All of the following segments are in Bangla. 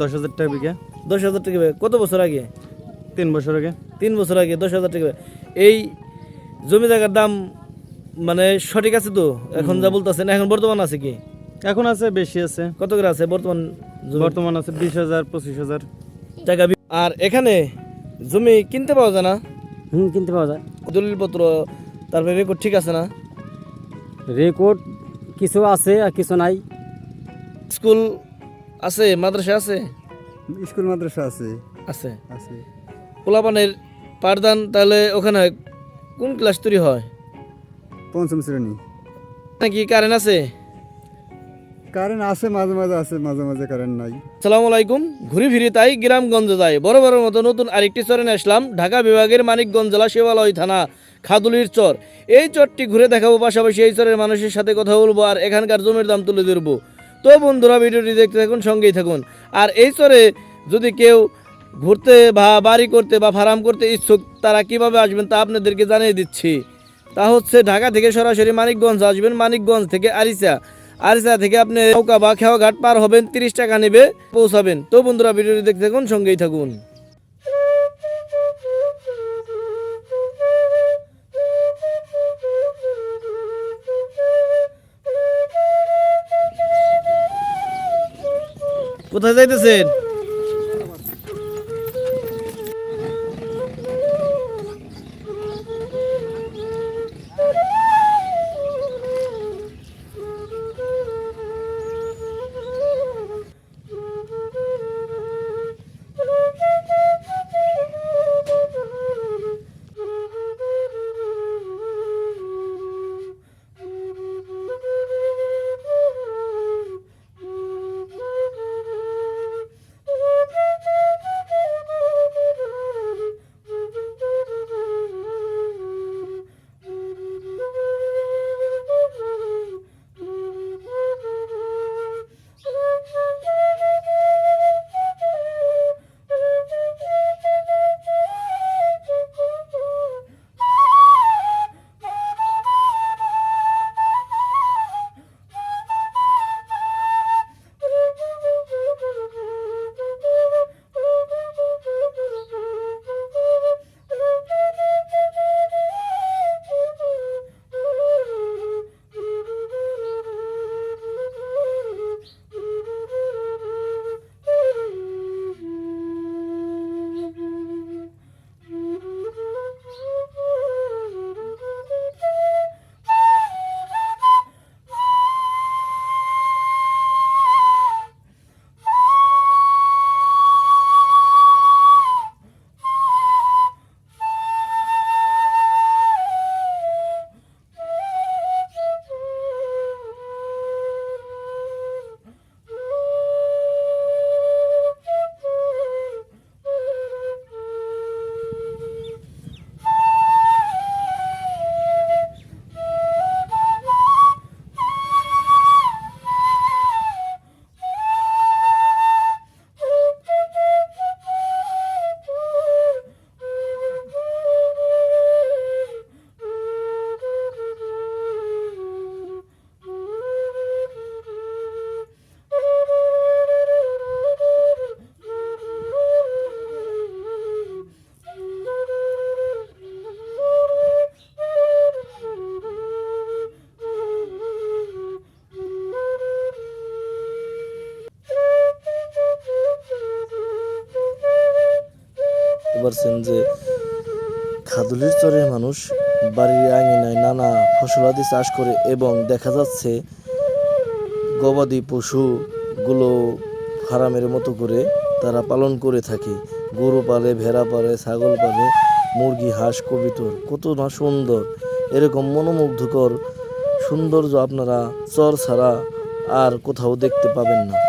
দশ হাজার টাকা বিঘা। দশ হাজার টাকা। কত বছর আগে? তিন বছর আগে। তিন বছর আগে দশ হাজার টাকা এই জমি জায়গার দাম মানে সঠিক আছে তো? এখন যা বলতেছেন এখন বর্তমান আছে কি? এখন আছে বেশি আছে। কত করে আছে বর্তমান বর্তমান আছে বিশ হাজার পঁচিশ হাজার। টাকা আর এখানে জমি কিনতে পাওয়া যায় না? হুম কিনতে পাওয়া যায়। দলিলপত্র তারপরে রেকর্ড ঠিক আছে না? রেকর্ড কিছু আছে আর কিছু নাই। স্কুল আছে মাদ্রাসা আছে? স্কুল মাদ্রাসা আছে। আছে। আছে। পোলাপানের পাঠদান তাহলে ওখানে কোন ক্লাস তৈরি হয়? পঞ্চম শ্রেণি। নাকি কারেন্ট আছে? কারেন্ট আছে মাঝে মাঝে আছে মাঝে মাঝে কারেন্ট নাই। সালাম আলাইকুম। ঘুরি ফিরি তাই গ্রামগঞ্জে যাই। বড় বড় মতো নতুন আরেকটি চরে আসলাম। ঢাকা বিভাগের মানিকগঞ্জ জেলা শিবালয় থানা খাদুলির চর। এই চরটি ঘুরে দেখাবো পাশাপাশি এই চরের মানুষের সাথে কথা বলব আর এখানকার জমির দাম তুলে ধরবো। তো বন্ধুরা ভিডিওটি দেখতে থাকুন, সঙ্গেই থাকুন। আর এই চরে যদি কেউ ঘুরতে বা বাড়ি করতে বা ফার্ম করতে ইচ্ছুক, তারা কীভাবে আসবেন তা আপনাদেরকে জানিয়ে দিচ্ছি। তা হচ্ছে ঢাকা থেকে সরাসরি মানিকগঞ্জ আসবেন। মানিকগঞ্জ থেকে আরিসা আরিসা থেকে আপনি নৌকা বা খেওয়াঘাট পার হবেন, তিরিশ টাকা নেবে, পৌঁছাবেন। তো বন্ধুরা ভিডিওটি দেখতে থাকুন, সঙ্গেই থাকুন। কোথায় যাইতেছেন? পারছেন যে খাদুলির চরের মানুষ বাড়ির আঙিনায় নানা ফসলাদি চাষ করে এবং দেখা যাচ্ছে গবাদি পশুগুলো ফার্মের মতো করে তারা পালন করে থাকে। গরু পালে, ভেড়া পালে, ছাগল পালে, মুরগি, হাঁস, কবিতর, কত না সুন্দর। এরকম মনোমুগ্ধকর সৌন্দর্য আপনারা চর ছাড়া আর কোথাও দেখতে পাবেন না।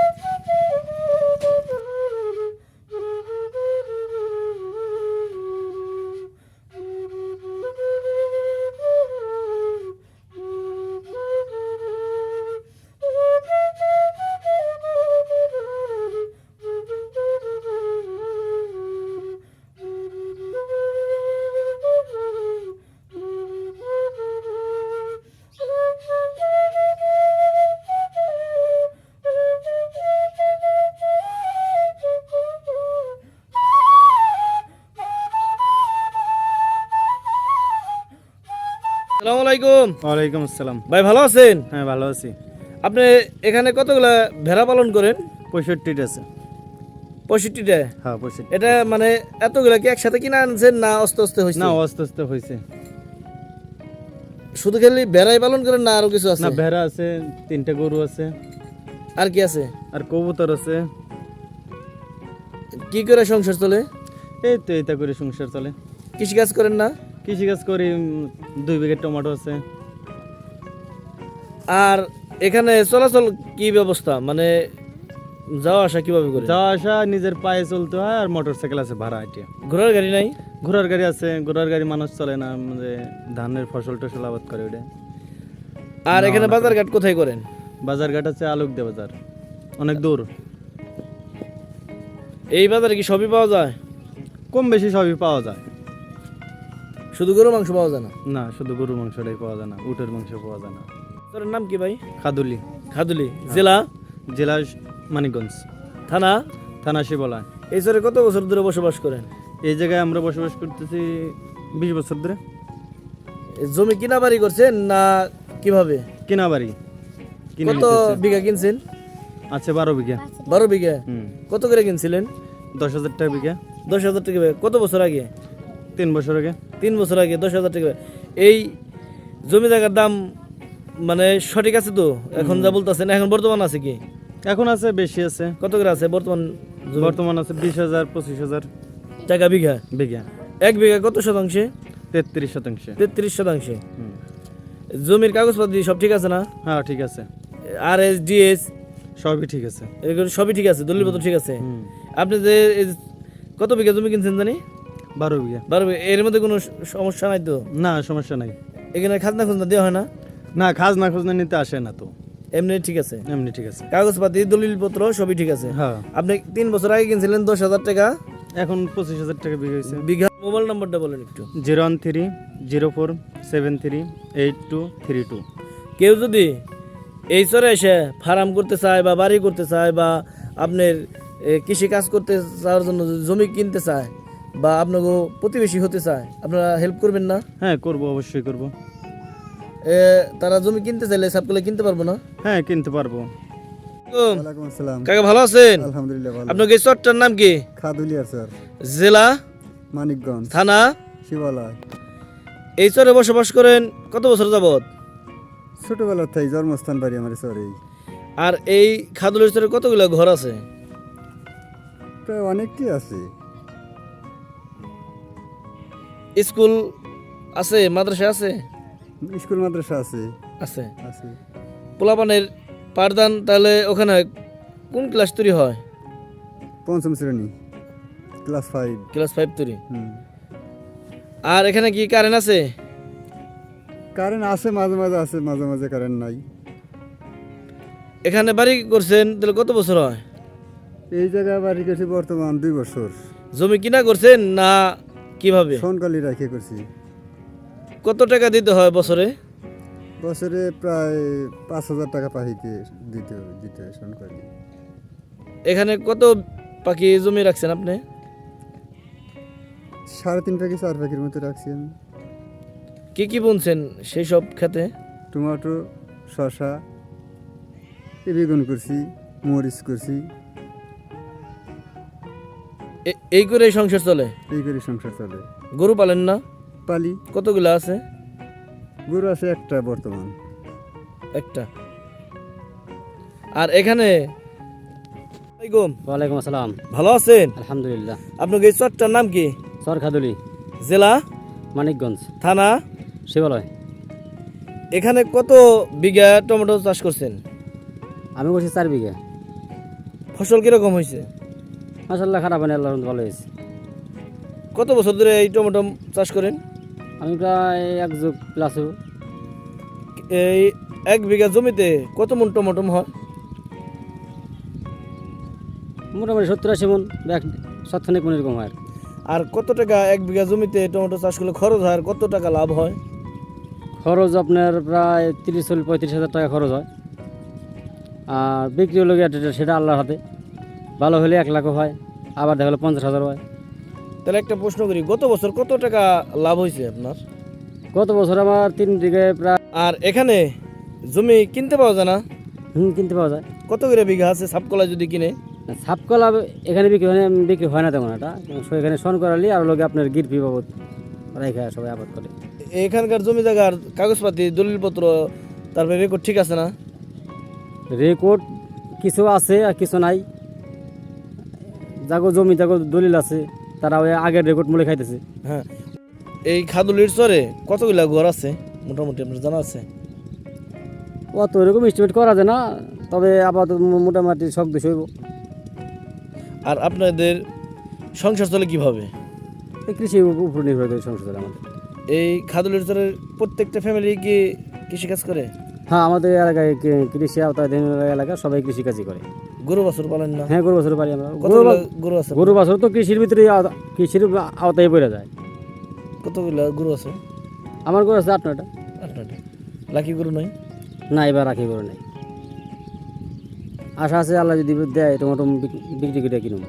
আলাইকুম। ওয়ালাইকুম আসসালাম। ভাই ভালো আছেন? হ্যাঁ ভালো আছি। আপনি এখানে কতগুলা ভেড়া পালন করেন? পঁয়ষট্টিটা আছে। পঁয়ষট্টিটা? হ্যাঁ পঁয়ষট্টি এটা মানে এতগুলা কি একসাথে কিনে আনছেন না আস্তে আস্তে হয়েছে না আস্তে আস্তে হয়েছে শুধু খালি ভেড়াই পালন করেন না আরও কিছু আছে? না ভেড়া আছে তিনটা গরু আছে। আর কি আছে? আর কবুতর আছে। কি করে সংসার চলে? এই তো এটা করে সংসার চলে। কৃষি কাজ করেন না? কৃষিকাজ করি দুই বিঘা টমেটো আছে। আর এখানে চলাচল কি ব্যবস্থা? মানে যাওয়া আসা কীভাবে করে? যাওয়া আসা নিজের পায়ে চলতে হয় আর মোটর সাইকেল আছে ভাড়া এটা ঘোড়ার গাড়ি নাই? ঘোড়ার গাড়ি আছে ঘোড়ার গাড়ি মানুষ চলে না মানে ধানের ফসল টসল আবাদ করে ওটা আর এখানে বাজার ঘাট কোথায় করেন? বাজার ঘাট আছে আলোক দে বাজার অনেক দূর। এই বাজারে কি সবই পাওয়া যায়? কম বেশি সবই পাওয়া যায়। শুধু গরু মাংস পাওয়া যায় না? না শুধু গরু মাংসটাই পাওয়া যায় না উটের মাংস পাওয়া যায় না। তোর নাম কি ভাই? খাদুলি। খাদুলি জেলা? জেলা মানিকগঞ্জ। থানা? থানা শিবলা এই চরে কত বছর ধরে বসবাস করেন? এই জায়গায় আমরা বসবাস করতেছি বিশ বছর ধরে। জমি কিনা বাড়ি করছেন না কীভাবে? কিনা বাড়ি কিনে কত নিতেছি। বিঘা কিনছেন? আছে বারো বিঘা। বারো বিঘা? হুম। কত করে কিনছিলেন? দশ হাজার টাকা বিঘা। দশ হাজার টাকা কত বছর আগে? তিন বছর আগে। তিন বছর আগে দশ হাজার টাকা। এই জমি জায়গার দাম মানে সঠিক আছে তো? এখন যা বলতেছেন এখন বর্তমান আছে কি? এখন আছে বেশি আছে। কত করে আছে বর্তমান বর্তমান আছে বিশ হাজার পঁচিশ হাজার। টাকা বিঘা? বিঘা। এক বিঘা কত শতাংশে? তেত্রিশ শতাংশে। তেত্রিশ শতাংশে। জমির কাগজপত্র সব ঠিক আছে না? হ্যাঁ ঠিক আছে। আর এস ডিএস সবই ঠিক আছে। এগুলো সবই ঠিক আছে দলিলপত্র ঠিক আছে? আপনি যে কত বিঘা জমি কিনছেন জানি? বারো বিঘা। বারো বিঘা। এর মধ্যে কোনো সমস্যা নাই তো? না সমস্যা নাই। এখানে খাজনা খুজনা দেওয়া হয় না? না খাজনা খুজনা নিতে আসে না তো। এমনি ঠিক আছে? এমনি ঠিক আছে। কাগজপাতি দলিলপত্র সবই ঠিক আছে? হ্যাঁ। আপনি তিন বছর আগে কিনছিলেন দশ হাজার টাকা? এখন পঁচিশ হাজার টাকা বিঘা হয়েছে। বিঘা মোবাইল নাম্বারটা বলেন একটু। Zero one three zero four seven three eight two three two. কেউ যদি এই চরে এসে ফার্ম করতে চায় বা বাড়ি করতে চায় বা আপনার কৃষি কাজ করতে চাওয়ার জন্য জমি কিনতে চায় বা আপনাকে প্রতিবেশী হতে চায় আপনারা হেল্প করবেন না? হ্যাঁ করব অবশ্যই করব। এ, তারা জমি কিনতে চাইলে সাপ করলে কিনতে পারব না? হ্যাঁ কিনতে পারব। কাকা ভালো আছেন? আলহামদুলিল্লাহ ভালো। এই নাম কি? খাদুলিয়ার স্যার। জেলা? মানিকগঞ্জ। থানা? শিবালয়। এই চরে বসবাস করেন কত বছর যাবত ছোটবেলার থেকে জন্মস্থান বাড়ি আমার সরি আর এই খাদুলের চরে কতগুলো ঘর আছে? প্রায় অনেকটি আছে। স্কুল আছে মাদ্রাসা আছে? স্কুল মাদ্রাসা আছে। আছে। আছে। পোলাপানের পাঠদান তাহলে ওখানে কোন ক্লাস তৈরি হয়? পঞ্চম শ্রেণি ক্লাস ফাইভ ক্লাস ফাইভ তৈরি। হুম। আর এখানে কি কারেন্ট আছে? কারেন্ট আছে মাঝে মাঝে আছে মাঝে মাঝে কারেন্ট নাই। এখানে বাড়ি করছেন তাহলে কত বছর হয়? এই জায়গায় বাড়ি গেছি বর্তমান দুই বছর। জমি কিনা করছেন না কীভাবে? সোনকালি রাখে করছি। কত টাকা দিতে হয় বছরে? বছরে প্রায় পাঁচ হাজার টাকা পাহিতে দিতে হবে দিতে হয় সোনকালি। এখানে কত পাখি জমি রাখছেন আপনি? সাড়ে তিন পাখি চার পাখির মতো রাখছি আমি কি কি বুনছেন সেই সব খেতে? টমেটো শসা বেগুন করছি মরিচ করছি। এই করে সংসার চলে? এই করে সংসার চলে। গরু পালেন না? পালি। কতগুলো আছে? গরু আছে একটা বর্তমান। একটা। আর এখানে? আলাইকুম, ওয়ালাইকুম আসসালাম। ভালো আছেন? আলহামদুলিল্লাহ। আপনাকে এই চরটার নাম কি? সর খাদুলি জেলা? মানিকগঞ্জ। থানা? শিবালয়। এখানে কত বিঘা টমেটো চাষ করছেন? আমি করছি চার বিঘা। ফসল কীরকম হয়েছে? মাসাল্লাহ খারাপ হয় না আল্লাহ ভালো হয়েছে। কত বছর ধরে এই টমেটো চাষ করেন? আমি প্রায় এক যুগ প্লাসও এই এক বিঘা জমিতে কত মন টমেটো হয়? মোটামুটি সত্তর আশি মন সৎখানিক মন এরকম হয়। আর কত টাকা এক বিঘা জমিতে টমেটো চাষ করলে খরচ হয় আর কত টাকা লাভ হয়? খরচ আপনার প্রায় তিরিশ চল্লিশ পঁয়ত্রিশ হাজার টাকা খরচ হয়। আর বিক্রি হলো গিয়ে সেটা আল্লাহর হাতে। ভালো হলে এক লাখও হয় আবার দেখা গেলো পঞ্চাশ হাজার হয়। তাহলে একটা প্রশ্ন করি গত বছর কত টাকা লাভ হয়েছে আপনার? গত বছর আমার তিন দিকে প্রায় আর এখানে জমি কিনতে পাওয়া যায় না? হুম কিনতে পাওয়া যায়। কত করে বিঘা আছে সাপকলা যদি কিনে? সাপকলা এখানে বিক্রি হয় বিক্রি হয় না তেমন এটা এখানে শন করালি আর লোকে আপনার গিরপি বাবদ রেখে সবাই আবাদ করে। এখানকার জমি জায়গার কাগজপাতি দলিলপত্র তারপরে রেকর্ড ঠিক আছে না? রেকর্ড কিছু আছে আর কিছু নাই। যাগো জমি যাগো দলিল আছে তারা ওই আগের রেকর্ড মূলে খাইতেছে। হ্যাঁ। এই খাদুলির চরে কতগুলা ঘর আছে? মোটামুটি আপনার জানা আছে? অত এরকম এস্টিমেট করা যায় না তবে আপাতত মোটামুটি সব দেশ হইব। আর আপনাদের সংসার চলে কীভাবে? এই কৃষির উপ- উপর নির্ভর করে সংসার চলে আমাদের। এই খাদুলির চরের প্রত্যেকটা ফ্যামিলি কি কৃষিকাজ করে? হ্যাঁ আমাদের এলাকায় কৃষি আওতাধীন এলাকা সবাই কৃষিকাজই করে। গরু বাছুর পালেন না। হ্যাঁ গরু বাছুর পালি আমরা। গরু গরু আছে? গরু বছর তো কৃষির ভিতরে কৃষির আওতায় পড়ে যায়। কতগুলো গরু আছে? আমার গরু আছে আট নয়টা আপনারটা লাকি গরু নয় না এবার রাখি গরু নেই। আশা আছে আল্লাহ যদি দেয় তোমার বিক্রি করে কিনুন